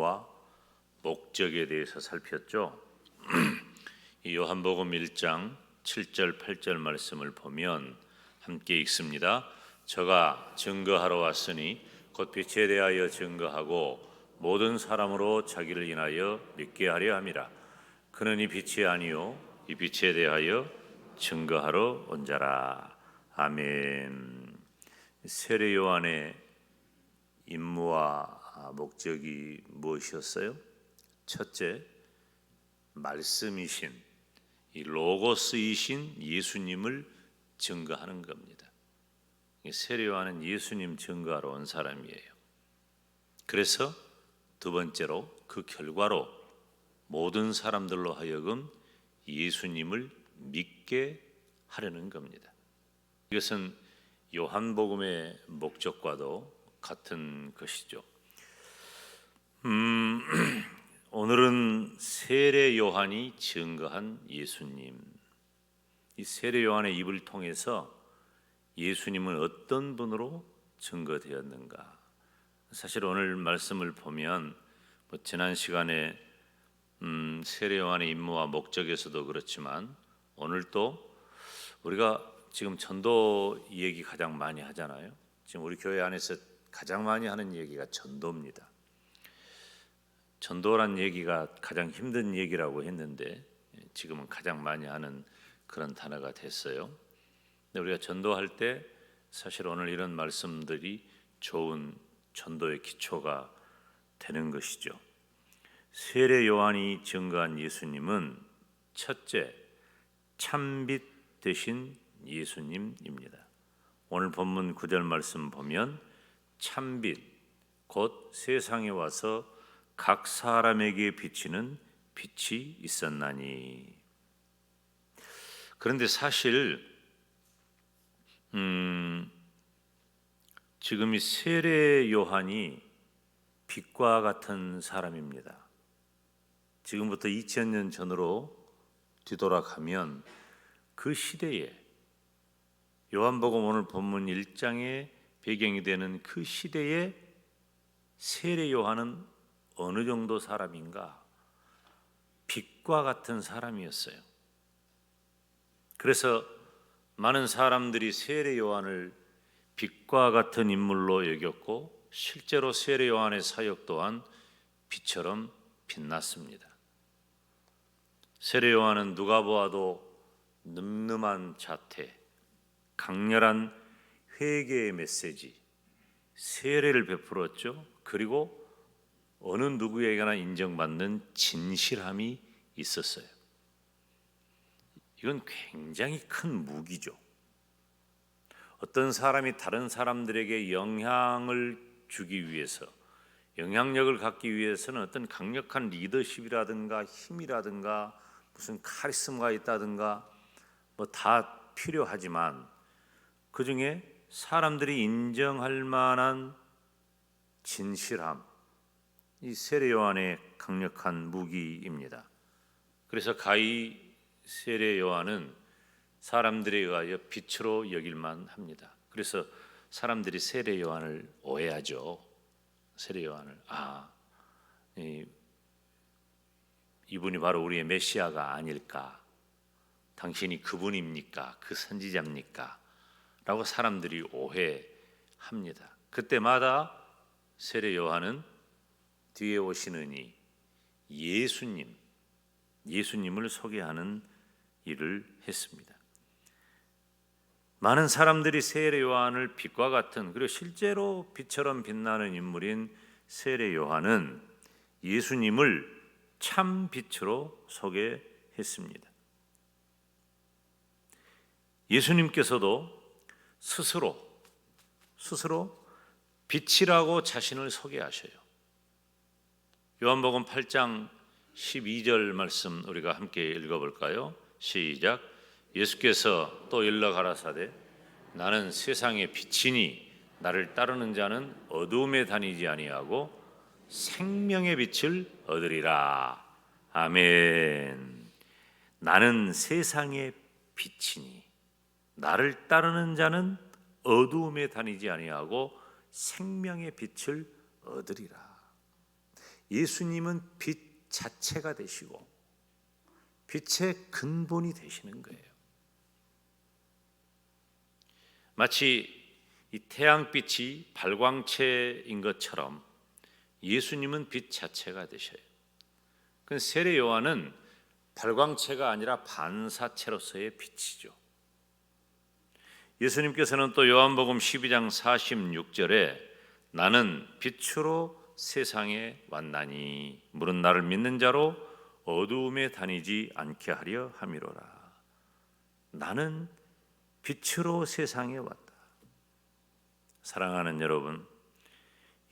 임무와 목적에 대해서 살폈죠. 이 요한복음 1장 7절 8절 말씀을 보면 함께 읽습니다. 저가 증거하러 왔으니 곧 빛에 대하여 증거하고 모든 사람으로 자기를 인하여 믿게 하려 함이라. 그는 이 빛이 아니요 이 빛에 대하여 증거하러 온 자라. 아멘. 세례 요한의 임무와 목적이 무엇이었어요? 첫째, 말씀이신 이 로고스이신 예수님을 증거하는 겁니다. 세례 요한은 예수님 증거하러 온 사람이에요. 그래서 두 번째로 그 결과로 모든 사람들로 하여금 예수님을 믿게 하려는 겁니다. 이것은 요한복음의 목적과도 같은 것이죠. 음, 오늘은 세례 요한이 증거한 예수님. 이 세례 요한의 입을 통해서 예수님은 어떤 분으로 증거되었는가? 사실 오늘 말씀을 보면 뭐 지난 시간에 음, 세례 요한의 임무와 목적에서도 그렇지만 오늘 또 우리가 지금 전도 얘기 가장 많이 하잖아요. 지금 우리 교회 안에서 가장 많이 하는 얘기가 전도입니다. 전도란 얘기가 가장 힘든 얘기라고 했는데 지금은 가장 많이 하는 그런 단어가 됐어요. 근데 우리가 전도할 때 사실 오늘 이런 말씀들이 좋은 전도의 기초가 되는 것이죠. 세례 요한이 증거한 예수님은 첫째 참빛 되신 예수님입니다. 오늘 본문 9절 말씀 보면 참빛 곧 세상에 와서 각 사람에게 비치는 빛이 있었나니 그런데 사실 음, 지금 이 세례 요한이 빛과 같은 사람입니다. 지금부터 2000년 전으로 뒤돌아가면 그 시대에 요한복음 오늘 본문 1장의 배경이 되는 그 시대에 세례 요한은 어느 정도 사람인가? 빛과 같은 사람이었어요. 그래서 많은 사람들이 세례 요한을 빛과 같은 인물로 여겼고 실제로 세례 요한의 사역 또한 빛처럼 빛났습니다. 세례 요한은 누가 보아도 늠름한 자태, 강렬한 회개의 메시지, 세례를 베풀었죠. 그리고 어느 누구에게나 인정받는 진실함이 있었어요. 이건 굉장히 큰 무기죠. 어떤 사람이 다른 사람들에게 영향을 주기 위해서 영향력을 갖기 위해서는 어떤 강력한 리더십이라든가 힘이라든가 무슨 카리스마가 있다든가 뭐 다 필요하지만 그 중에 사람들이 인정할 만한 진실함, 이 세례 요한의 강력한 무기입니다. 그래서 가히 세례 요한은 사람들에 의하여 빛으로 여길만 합니다. 그래서 사람들이 세례 요한을 오해하죠. 세례 요한을 아 이, 이분이 바로 우리의 메시아가 아닐까? 당신이 그분입니까? 그 선지자입니까? 라고 사람들이 오해합니다. 그때마다 세례 요한은 뒤에 오시느니 예수님, 예수님을 소개하는 일을 했습니다. 많은 사람들이 세례 요한을 빛과 같은 그리고 실제로 빛처럼 빛나는 인물인 세례 요한은 예수님을 참 빛으로 소개했습니다. 예수님께서도 스스로 스스로 빛이라고 자신을 소개하셔요. 요한복음 8장 12절 말씀 우리가 함께 읽어볼까요? 시작. 예수께서 또 일러 가라사대 나는 세상의 빛이니 나를 따르는 자는 어두움에 다니지 아니하고 생명의 빛을 얻으리라. 아멘. 나는 세상의 빛이니 나를 따르는 자는 어두움에 다니지 아니하고 생명의 빛을 얻으리라. 예수님은 빛 자체가 되시고 빛의 근본이 되시는 거예요. 마치 이 태양빛이 발광체인 것처럼 예수님은 빛 자체가 되셔요. 그 세례 요한은 발광체가 아니라 반사체로서의 빛이죠. 예수님께서는 또 요한복음 12장 46절에 나는 빛으로 세상에 왔나니 물은 나를 믿는 자로 어두움에 다니지 않게 하려 함이로라. 나는 빛으로 세상에 왔다. 사랑하는 여러분,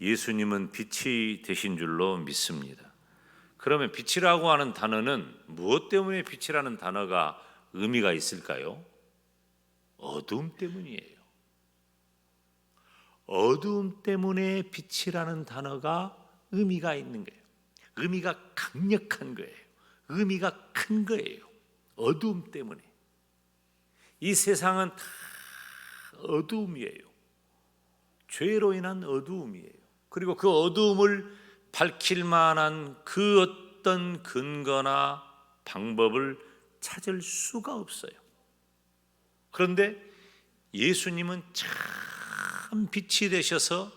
예수님은 빛이 되신 줄로 믿습니다. 그러면 빛이라고 하는 단어는 무엇 때문에 빛이라는 단어가 의미가 있을까요? 어두움 때문이에요. 어두움 때문에 빛이라는 단어가 의미가 있는 거예요. 의미가 강력한 거예요. 의미가 큰 거예요. 어두움 때문에. 이 세상은 다 어두움이에요. 죄로 인한 어두움이에요. 그리고 그 어두움을 밝힐 만한 그 어떤 근거나 방법을 찾을 수가 없어요. 그런데 예수님은 참 빛이 되셔서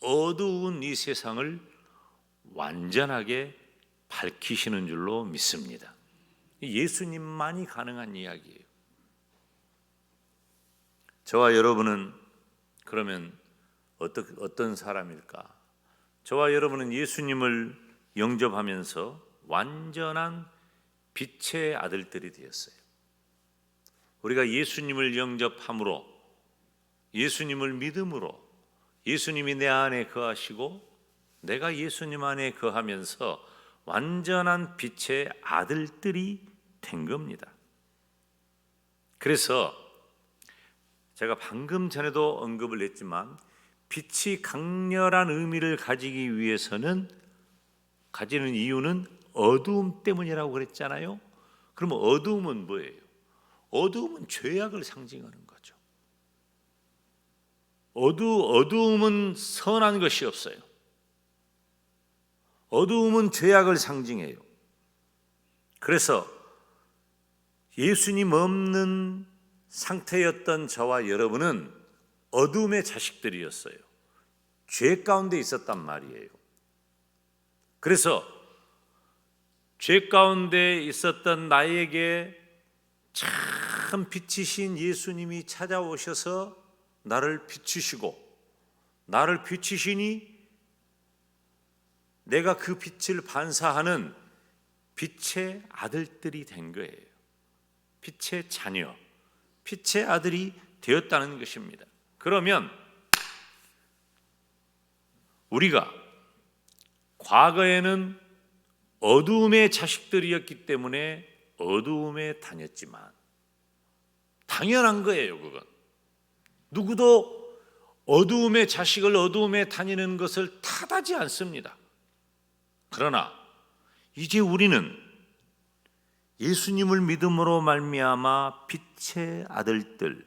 어두운 이 세상을 완전하게 밝히시는 줄로 믿습니다. 예수님만이 가능한 이야기예요. 저와 여러분은 그러면 어떤 어떤 사람일까? 저와 여러분은 예수님을 영접하면서 완전한 빛의 아들들이 되었어요. 우리가 예수님을 영접함으로 예수님을 믿음으로 예수님이 내 안에 거하시고 내가 예수님 안에 거하면서 완전한 빛의 아들들이 된 겁니다. 그래서 제가 방금 전에도 언급을 했지만 빛이 강렬한 의미를 가지기 위해서는 가지는 이유는 어두움 때문이라고 그랬잖아요. 그러면 어두움은 뭐예요? 어두움은 죄악을 상징하는. 어두 어두움은 선한 것이 없어요. 어두움은 죄악을 상징해요. 그래서 예수님 없는 상태였던 저와 여러분은 어둠의 자식들이었어요. 죄 가운데 있었단 말이에요. 그래서 죄 가운데 있었던 나에게 참 빛이신 예수님이 찾아오셔서 나를 비추시고 나를 비추시니 내가 그 빛을 반사하는 빛의 아들들이 된 거예요. 빛의 자녀, 빛의 아들이 되었다는 것입니다. 그러면 우리가 과거에는 어두움의 자식들이었기 때문에 어두움에 다녔지만 당연한 거예요, 그건. 누구도 어두움의 자식을 어두움에 다니는 것을 탓하지 않습니다. 그러나 이제 우리는 예수님을 믿음으로 말미암아 빛의 아들들,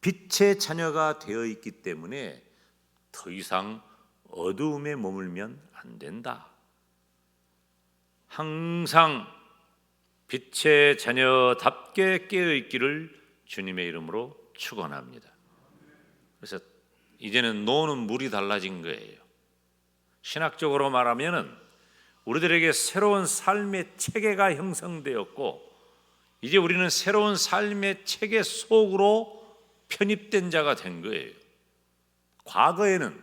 빛의 자녀가 되어 있기 때문에 더 이상 어두움에 머물면 안 된다. 항상 빛의 자녀답게 깨어 있기를 주님의 이름으로 축원합니다. 그래서 이제는 노는 물이 달라진 거예요. 신학적으로 말하면은 우리들에게 새로운 삶의 체계가 형성되었고 이제 우리는 새로운 삶의 체계 속으로 편입된 자가 된 거예요. 과거에는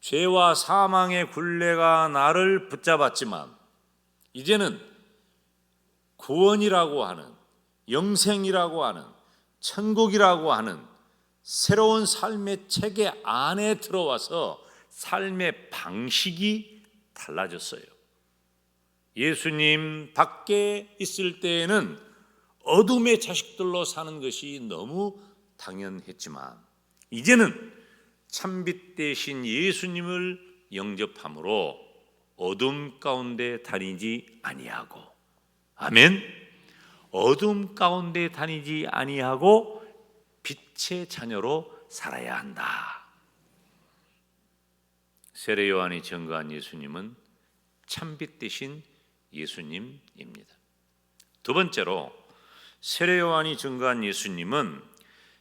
죄와 사망의 굴레가 나를 붙잡았지만 이제는 구원이라고 하는 영생이라고 하는 천국이라고 하는 새로운 삶의 체계 안에 들어와서 삶의 방식이 달라졌어요. 예수님 밖에 있을 때에는 어둠의 자식들로 사는 것이 너무 당연했지만 이제는 참빛 대신 예수님을 영접함으로 어둠 가운데 다니지 아니하고 아멘. 어둠 가운데 다니지 아니하고 빛의 자녀로 살아야 한다. 세례 요한이 증거한 예수님은 참빛 되신 예수님입니다. 두 번째로 세례 요한이 증거한 예수님은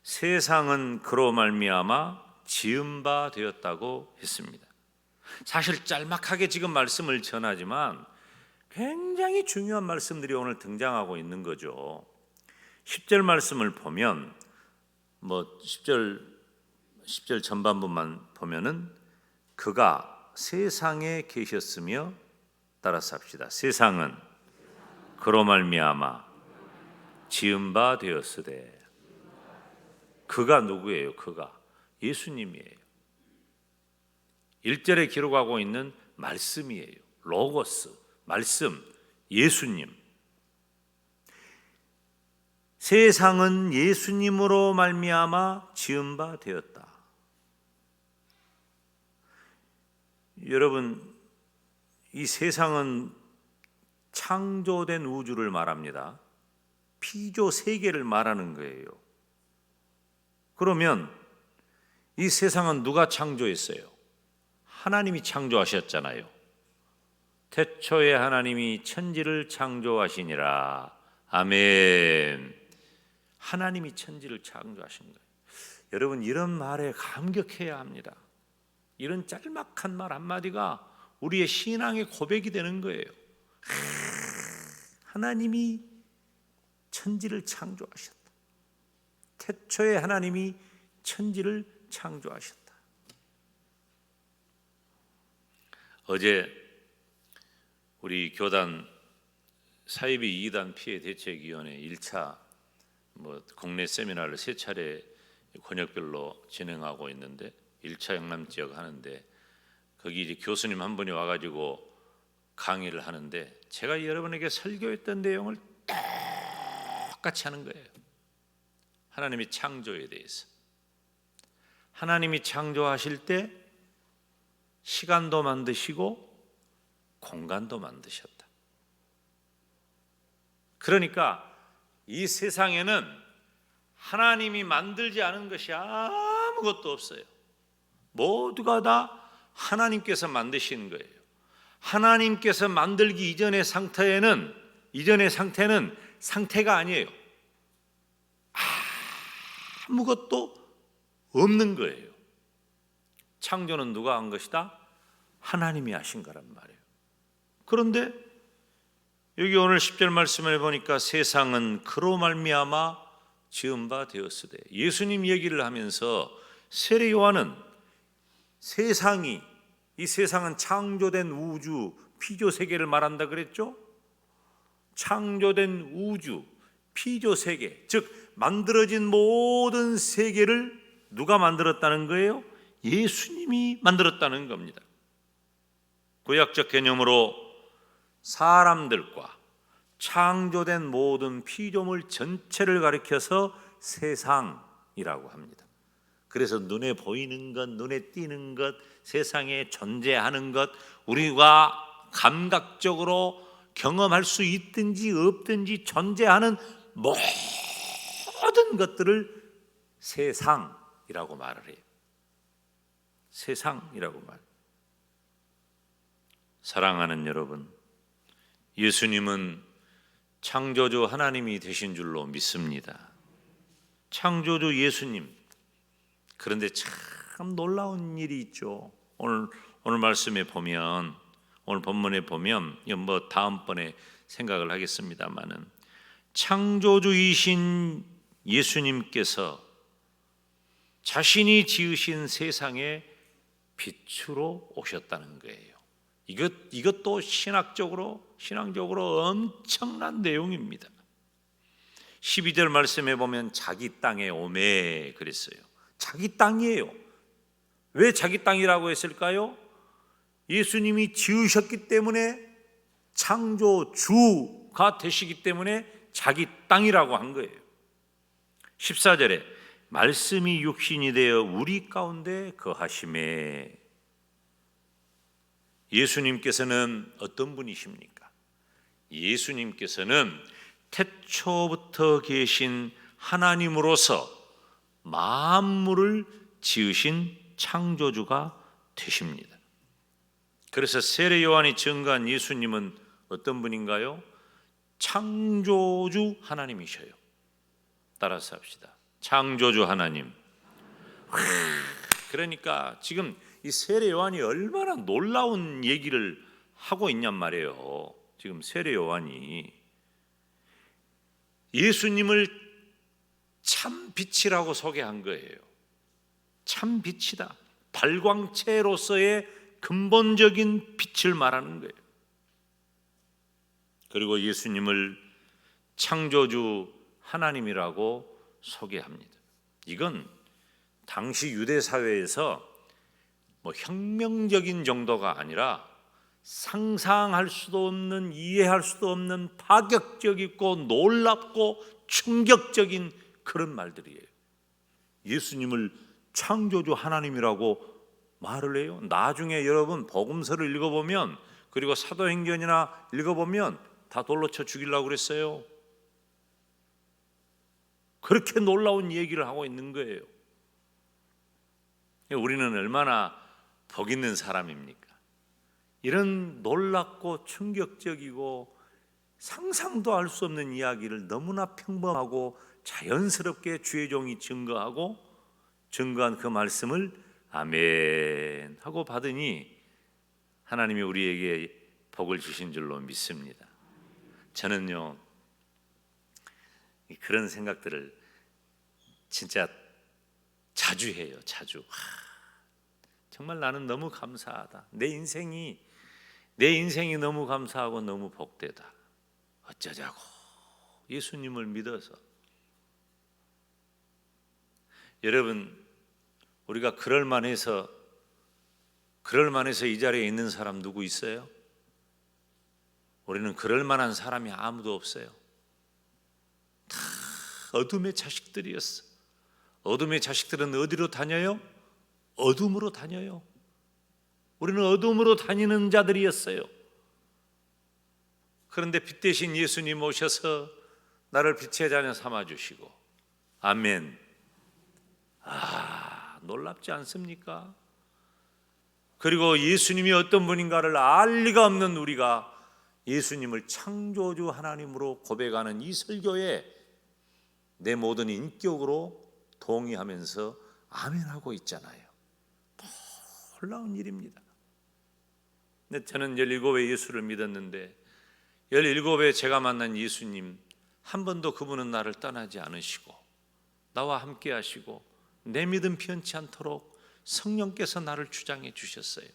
세상은 그로 말미암아 지은 바 되었다고 했습니다. 사실 짤막하게 지금 말씀을 전하지만 굉장히 중요한 말씀들이 오늘 등장하고 있는 거죠. 10절 말씀을 보면 뭐 10절 10절 전반부만 보면은 그가 세상에 계셨으며 따라서 합시다. 세상은 그로 말미암아 지은 바 되었으되 그가 누구예요? 그가 예수님이에요. 1절에 기록하고 있는 말씀이에요. 로고스, 말씀, 예수님. 세상은 예수님으로 말미암아 지은 바 되었다. 여러분, 이 세상은 창조된 우주를 말합니다. 피조 세계를 말하는 거예요. 그러면 이 세상은 누가 창조했어요? 하나님이 창조하셨잖아요. 태초에 하나님이 천지를 창조하시니라. 아멘. 하나님이 천지를 창조하신 거예요. 여러분 이런 말에 감격해야 합니다. 이런 짤막한 말 한마디가 우리의 신앙의 고백이 되는 거예요. 하나님이 천지를 창조하셨다. 태초에 하나님이 천지를 창조하셨다. 어제 우리 교단 사이비 2단 피해 대책위원회 1차 뭐 국내 세미나를 세 차례 권역별로 진행하고 있는데 1차 영남 지역 하는데 거기 이제 교수님 한 분이 와가지고 강의를 하는데 제가 여러분에게 설교했던 내용을 똑같이 하는 거예요. 하나님이 창조에 대해서 하나님이 창조하실 때 시간도 만드시고 공간도 만드셨다. 그러니까 이 세상에는 하나님이 만들지 않은 것이 아무것도 없어요. 모두가 다 하나님께서 만드신 거예요. 하나님께서 만들기 이전의 상태에는 이전의 상태는 상태가 아니에요. 아무것도 없는 거예요. 창조는 누가 한 것이다? 하나님이 하신 거란 말이에요. 그런데 여기 오늘 10절 말씀을 보니까 세상은 그로 말미암아 지은 바 되었으되 예수님 얘기를 하면서 세례 요한은 세상이 이 세상은 창조된 우주 피조 세계를 말한다 그랬죠? 창조된 우주 피조 세계 즉 만들어진 모든 세계를 누가 만들었다는 거예요? 예수님이 만들었다는 겁니다. 구약적 개념으로 사람들과 창조된 모든 피조물 전체를 가리켜서 세상이라고 합니다. 그래서 눈에 보이는 것, 눈에 띄는 것, 세상에 존재하는 것, 우리가 감각적으로 경험할 수 있든지 없든지 존재하는 모든 것들을 세상이라고 말을 해요. 세상이라고 말. 사랑하는 여러분, 예수님은 창조주 하나님이 되신 줄로 믿습니다. 창조주 예수님. 그런데 참 놀라운 일이 있죠. 오늘 오늘 말씀에 보면 오늘 본문에 보면 뭐 다음번에 생각을 하겠습니다만은 창조주이신 예수님께서 자신이 지으신 세상에 빛으로 오셨다는 거예요. 이것 이것도 신학적으로 신앙적으로 엄청난 내용입니다. 12절 말씀에 보면 자기 땅에 오매 그랬어요. 자기 땅이에요. 왜 자기 땅이라고 했을까요? 예수님이 지으셨기 때문에 창조주가 되시기 때문에 자기 땅이라고 한 거예요. 14절에 말씀이 육신이 되어 우리 가운데 거하심에 예수님께서는 어떤 분이십니까? 예수님께서는 태초부터 계신 하나님으로서 만물을 지으신 창조주가 되십니다. 그래서 세례 요한이 증거한 예수님은 어떤 분인가요? 창조주 하나님이셔요. 따라서 합시다. 창조주 하나님. 그러니까 지금 이 세례 요한이 얼마나 놀라운 얘기를 하고 있냔 말이에요. 지금 세례 요한이 예수님을 참 빛이라고 소개한 거예요. 참 빛이다. 발광체로서의 근본적인 빛을 말하는 거예요. 그리고 예수님을 창조주 하나님이라고 소개합니다. 이건 당시 유대 사회에서 뭐 혁명적인 정도가 아니라 상상할 수도 없는 이해할 수도 없는 파격적이고 놀랍고 충격적인 그런 말들이에요. 예수님을 창조주 하나님이라고 말을 해요. 나중에 여러분 복음서를 읽어보면 그리고 사도행전이나 읽어보면 다 돌로 쳐 죽이려고 그랬어요. 그렇게 놀라운 얘기를 하고 있는 거예요. 우리는 얼마나 복 있는 사람입니까? 이런 놀랍고 충격적이고 상상도 할 수 없는 이야기를 너무나 평범하고 자연스럽게 주의 종이 증거하고 증거한 그 말씀을 아멘 하고 받으니 하나님이 우리에게 복을 주신 줄로 믿습니다. 저는요 그런 생각들을 진짜 자주 해요. 자주. 하, 정말 나는 너무 감사하다. 내 인생이 내 인생이 너무 감사하고 너무 복되다. 어쩌자고 예수님을 믿어서 여러분 우리가 그럴 만해서 그럴 만해서 이 자리에 있는 사람 누구 있어요? 우리는 그럴 만한 사람이 아무도 없어요. 다 어둠의 자식들이었어. 어둠의 자식들은 어디로 다녀요? 어둠으로 다녀요. 우리는 어둠으로 다니는 자들이었어요. 그런데 빛 대신 예수님 오셔서 나를 빛의 자녀 삼아 주시고 아멘. 아, 놀랍지 않습니까? 그리고 예수님이 어떤 분인가를 알 리가 없는 우리가 예수님을 창조주 하나님으로 고백하는 이 설교에 내 모든 인격으로 동의하면서 아멘하고 있잖아요. 놀라운 일입니다. 근데 저는 17에 예수를 믿었는데 17에 제가 만난 예수님 한 번도 그분은 나를 떠나지 않으시고 나와 함께 하시고 내 믿음 편치 않도록 성령께서 나를 주장해 주셨어요.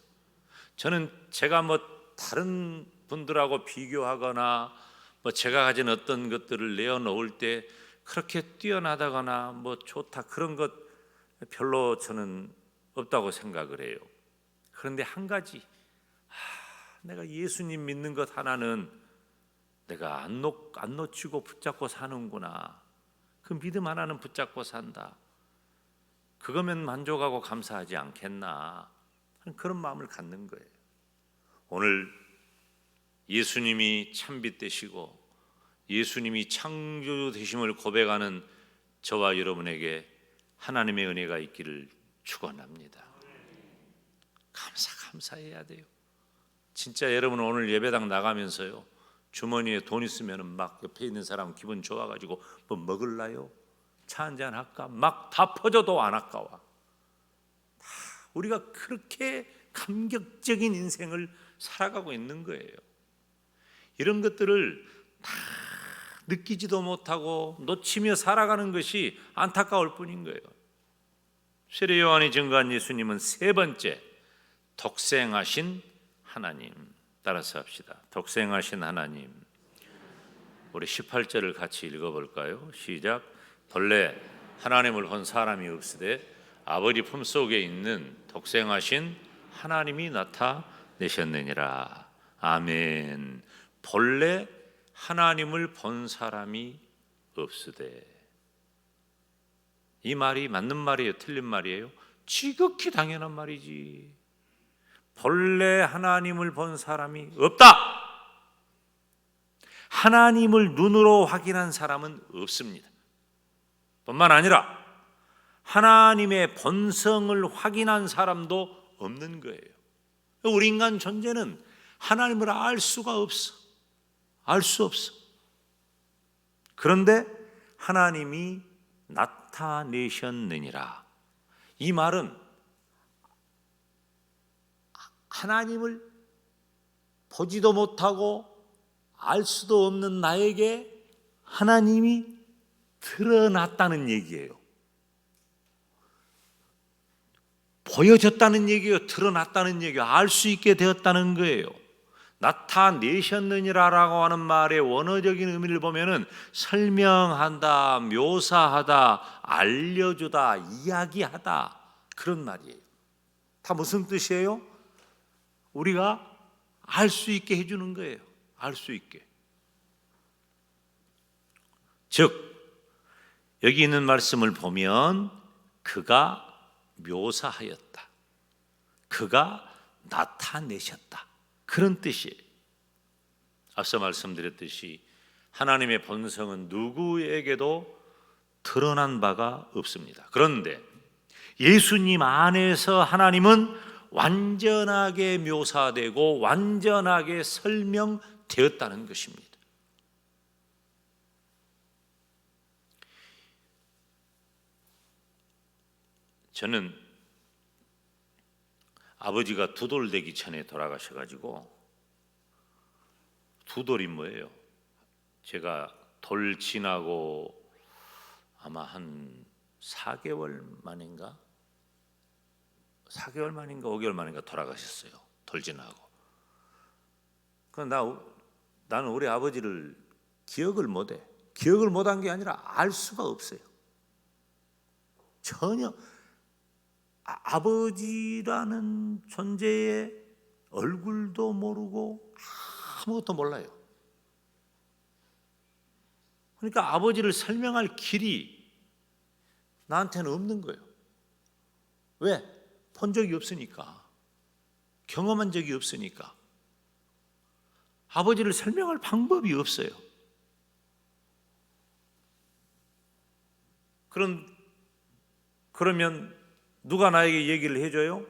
저는 제가 뭐 다른 분들하고 비교하거나 뭐 제가 가진 어떤 것들을 내어놓을 때 그렇게 뛰어나다거나 뭐 좋다 그런 것 별로 저는 없다고 생각을 해요. 그런데 한 가지 하, 내가 예수님 믿는 것 하나는 내가 안, 놓, 안 놓치고 붙잡고 사는구나. 그 믿음 하나는 붙잡고 산다. 그거면 만족하고 감사하지 않겠나 그런 마음을 갖는 거예요. 오늘 예수님이 참빛 되시고 예수님이 창조 되심을 고백하는 저와 여러분에게 하나님의 은혜가 있기를 축원합니다. 감사 감사해야 돼요. 진짜 여러분 오늘 예배당 나가면서요. 주머니에 돈 있으면 막 옆에 있는 사람 기분 좋아가지고 뭐 먹을라요? 차 한잔 할까? 막 다 퍼져도 안 아까워. 우리가 그렇게 감격적인 인생을 살아가고 있는 거예요. 이런 것들을 다 느끼지도 못하고 놓치며 살아가는 것이 안타까울 뿐인 거예요. 세례 요한이 증거한 예수님은 세 번째 독생하신 하나님 따라서 합시다. 독생하신 하나님. 우리 18절을 같이 읽어 볼까요? 시작. 본래 하나님을 본 사람이 없으되 아버지 품속에 있는 독생하신 하나님이 나타내셨느니라. 아멘. 본래 하나님을 본 사람이 없으되 이 말이 맞는 말이에요, 틀린 말이에요? 지극히 당연한 말이지. 본래 하나님을 본 사람이 없다. 하나님을 눈으로 확인한 사람은 없습니다. 뿐만 아니라 하나님의 본성을 확인한 사람도 없는 거예요. 우리 인간 존재는 하나님을 알 수가 없어. 알 수 없어. 그런데 하나님이 나타내셨느니라. 이 말은 하나님을 보지도 못하고 알 수도 없는 나에게 하나님이 드러났다는 얘기예요. 보여졌다는 얘기예요. 드러났다는 얘기예요. 알 수 있게 되었다는 거예요. 나타내셨느니라라고 하는 말의 원어적인 의미를 보면은 설명한다, 묘사하다, 알려주다, 이야기하다 그런 말이에요. 다 무슨 뜻이에요? 우리가 알 수 있게 해주는 거예요. 알 수 있게. 즉 여기 있는 말씀을 보면 그가 묘사하였다. 그가 나타내셨다. 그런 뜻이에요. 앞서 말씀드렸듯이 하나님의 본성은 누구에게도 드러난 바가 없습니다. 그런데 예수님 안에서 하나님은 완전하게 묘사되고 완전하게 설명되었다는 것입니다. 저는 아버지가 두돌 되기 전에 돌아가셔가지고 두 돌이 뭐예요? 제가 돌 지나고 아마 한 4개월 만인가? 4개월 만인가 5개월 만인가 돌아가셨어요. 돌 지나고. 그나 나는 우리 아버지를 기억을 못해. 기억을 못한 게 아니라 알 수가 없어요. 전혀 아, 아버지라는 존재의 얼굴도 모르고 아무것도 몰라요. 그러니까 아버지를 설명할 길이 나한테는 없는 거예요. 왜? 본 적이 없으니까. 경험한 적이 없으니까. 아버지를 설명할 방법이 없어요. 그런 그러면 누가 나에게 얘기를 해줘요?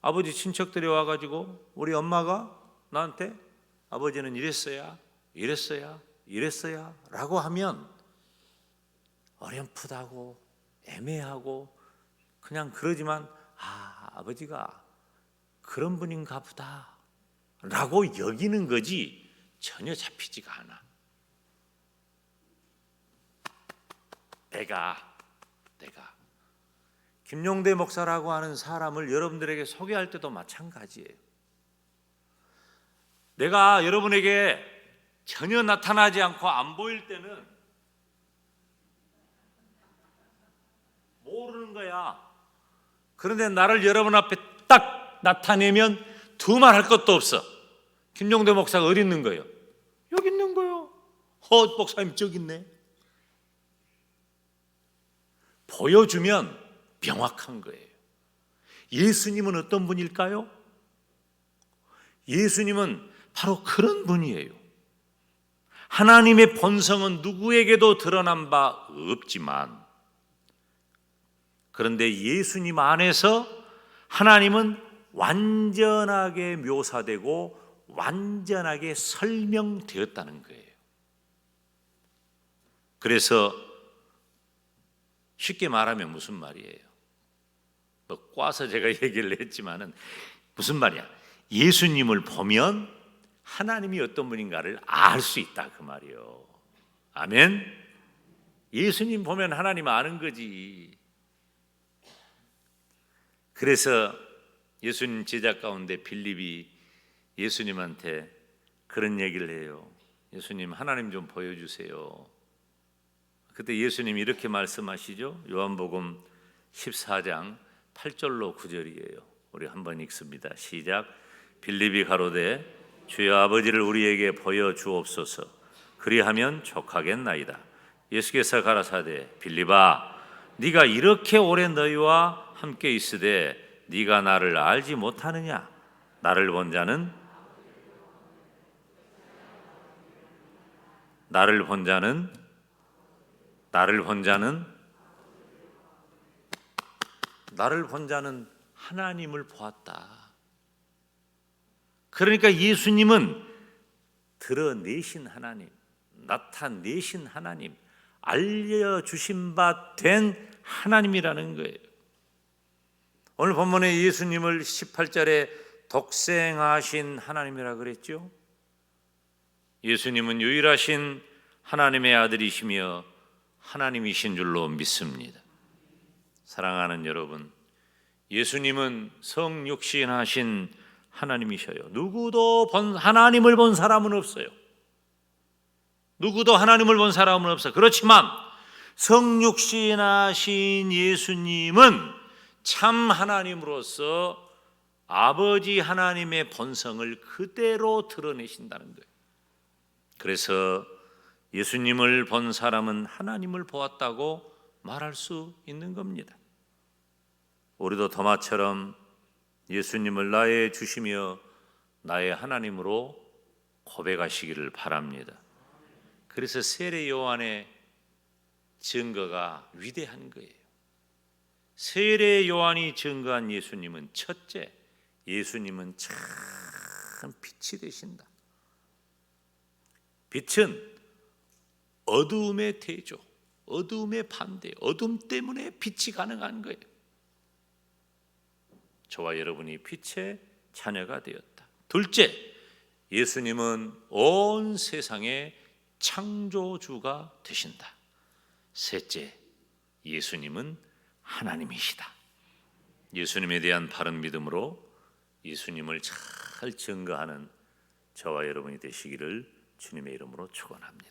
아버지 친척들이 와가지고 우리 엄마가 나한테 아버지는 이랬어야, 이랬어야, 이랬어야 라고 하면 어렴풋하고 애매하고 그냥 그러지만 아, 아버지가 그런 분인가 보다 라고 여기는 거지 전혀 잡히지가 않아. 내가 내가 김용대 목사라고 하는 사람을 여러분들에게 소개할 때도 마찬가지예요. 내가 여러분에게 전혀 나타나지 않고 안 보일 때는 모르는 거야. 그런데 나를 여러분 앞에 딱 나타내면 두말할 것도 없어. 김용대 목사가 어디 있는 거예요? 여기 있는 거요. 어, 목사님 저기 있네. 보여주면 명확한 거예요. 예수님은 어떤 분일까요? 예수님은 바로 그런 분이에요. 하나님의 본성은 누구에게도 드러난 바 없지만 그런데 예수님 안에서 하나님은 완전하게 묘사되고 완전하게 설명되었다는 거예요. 그래서 쉽게 말하면 무슨 말이에요? 뭐 꽈서 제가 얘기를 했지만은 무슨 말이야? 예수님을 보면 하나님이 어떤 분인가를 알 수 있다 그 말이요. 아멘. 예수님 보면 하나님 아는 거지. 그래서 예수님 제자 가운데 빌립이 예수님한테 그런 얘기를 해요. 예수님 하나님 좀 보여주세요. 그때 예수님이 이렇게 말씀하시죠. 요한복음 14장 8절로 9절이에요. 우리 한번 읽습니다. 시작. 빌립이 가로되 주여 아버지를 우리에게 보여 주옵소서. 그리하면 족하겠나이다. 예수께서 가라사대 빌립아 네가 이렇게 오래 너희와 함께 있으되 네가 나를 알지 못하느냐 나를 본 자는 나를 본 자는 나를 본 자는 나를 본 자는 하나님을 보았다. 그러니까 예수님은 드러내신 하나님, 나타내신 하나님, 알려주신 바 된 하나님이라는 거예요. 오늘 본문에 예수님을 18절에 독생하신 하나님이라 그랬죠. 예수님은 유일하신 하나님의 아들이시며 하나님이신 줄로 믿습니다. 사랑하는 여러분, 예수님은 성육신하신 하나님이셔요. 누구도 본 하나님을 본 사람은 없어요. 누구도 하나님을 본 사람은 없어. 그렇지만 성육신하신 예수님은 참 하나님으로서 아버지 하나님의 본성을 그대로 드러내신다는 거예요. 그래서 예수님을 본 사람은 하나님을 보았다고 말할 수 있는 겁니다. 우리도 도마처럼 예수님을 나의 주시며 나의 하나님으로 고백하시기를 바랍니다. 그래서 세례 요한의 증거가 위대한 거예요. 세례 요한이 증거한 예수님은 첫째, 예수님은 참 빛이 되신다. 빛은 어두움의 대조, 어두움의 반대, 어둠 때문에 빛이 가능한 거예요. 저와 여러분이 빛의 자녀가 되었다. 둘째, 예수님은 온 세상의 창조주가 되신다. 셋째, 예수님은 하나님이시다. 예수님에 대한 바른 믿음으로 예수님을 잘 증거하는 저와 여러분이 되시기를 주님의 이름으로 축원합니다.